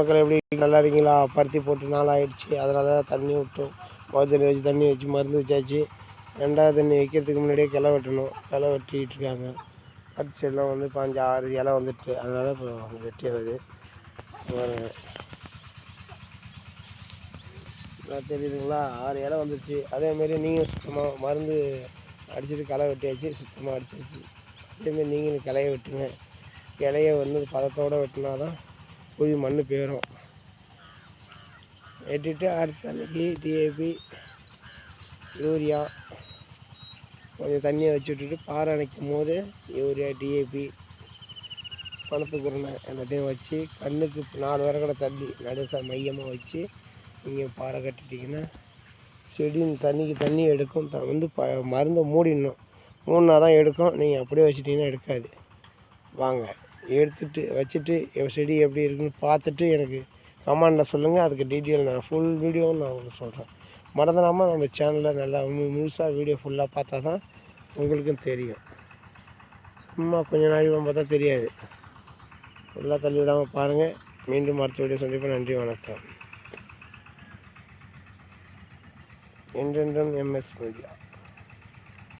மக்கள் எப்படி நல்லா இருக்கீங்களா பருத்தி போட்டு நாள் ஆகிடுச்சி அதனால தண்ணி விட்டோம். முதல் தண்ணி வச்சு தண்ணி வச்சு மருந்து வச்சாச்சு. ரெண்டாவது தண்ணி வைக்கிறதுக்கு முன்னாடியே கிளை வெட்டணும். கிளை வெட்டிக்கிட்டு இருக்காங்க. பருத்தி செடிலாம் வந்து பாஞ்சு ஆறு இலை வந்துட்டு. அதனால் இப்போ வெட்டிடுறது பாருங்க. தெரியுதுங்களா? ஆறு இலை வந்துருச்சு. அதேமாரி நீங்களும் சுத்தமாக மருந்து அடிச்சுட்டு களை வெட்டியாச்சு. சுத்தமாக அடிச்சாச்சு அதேமாரி நீங்களும் கிளைய வெட்டுங்க. இலையை வந்து பதத்தோடு வெட்டினா தான் புது மண் போயிடும் வெட்டிட்டு அடுத்த அன்னைக்கு டிஏபி யூரியா கொஞ்சம் தண்ணியை வச்சு விட்டுட்டு பாறை அணைக்கும் போது யூரியா டிஏபி பணப்பு குருணை எல்லாத்தையும் வச்சு கண்ணுக்கு நாலு வரக்கடை தள்ளி நடுச மையமாக வச்சு நீங்கள் பாறை கட்டிட்டிங்கன்னா செடின்னு தண்ணிக்கு தண்ணி எடுக்கும். த வந்து ப மருந்தை மூடிடணும். மூணுனா தான் எடுக்கும். நீங்கள் அப்படியே வச்சுட்டிங்கன்னா எடுக்காது. வாங்க. எடுத்துட்டு வச்சுட்டு என் செடி எப்படி இருக்குன்னு பார்த்துட்டு எனக்கு கமெண்டில் சொல்லுங்கள் அதுக்கு டீட்டெயில் நான் ஃபுல் வீடியோவும் நான் உங்களுக்கு சொல்கிறேன் மறந்துடாமல் நம்ம சேனலில் நல்லா முழுசாக வீடியோ ஃபுல்லாக பார்த்தா தான் உங்களுக்கும் தெரியும். சும்மா கொஞ்ச நாள் பார்த்தா தெரியாது. ஃபுல்லாக தள்ளி விடாமல் பாருங்கள் மீண்டும் அடுத்த வீடியோ சந்திப்போம். நன்றி வணக்கம். என்றென்றும் எம்எஸ் மீடியா